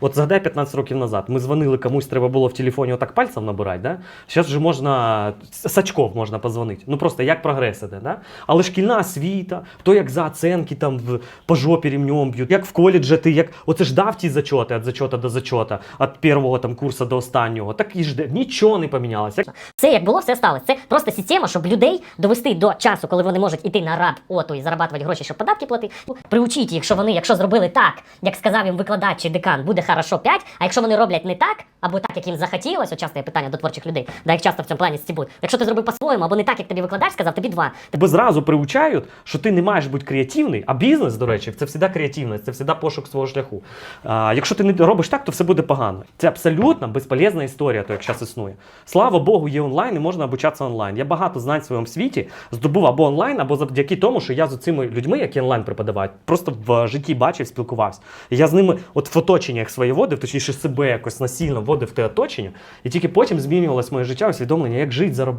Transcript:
От згадай 15 років назад. Ми дзвонили комусь, треба було в телефоні отак пальцем набирати. Да? Зараз вже можна з можна позвонити. Ну просто як прогрес іде. Да? Але шкільна освіта, то як за оценки там в, по жопі рівнем б'ють, як в коледжі ти, як оце ж дав ті зачоти від зачота до зачота, від першого там курсу до останнього. Так і жде. Нічого не помінялося. Все як було, все сталося. Це просто система, щоб людей довести до часу, коли вони можуть іти на раб ото і зарабатувати гроші, щоб податки платити. Приучіть їх, що вони, якщо зробили так, як сказав їм викладач чи декан, буде хорошо 5, а якщо вони роблять не так, або так, як їм захотілося, от часто є питання до творчих людей, да, як часто в цьому плані стібуть. Якщо ти зробив по-своєму, або не так, як тобі викладач сказав, тобі два. Тебе зразу приучають, що ти не маєш бути креативний, а бізнес, до речі, це завжди креативність, це завжди пошук свого шляху. А, якщо ти не робиш так, то все буде погано. Це абсолютно безполезна історія, то як зараз існує. Слава Богу, є онлайн і можна обучатися онлайн. Я багато знань в своєму світі здобув або онлайн, або завдяки тому, що я з цими людьми, які онлайн преподавають, просто в житті бачив, спілкувався. Я з ними, от в оточеннях своє водив, точніше себе якось насильно вводив те оточення, і тільки потім змінювалось моє життя, усвідомлення, як жити, заробляти.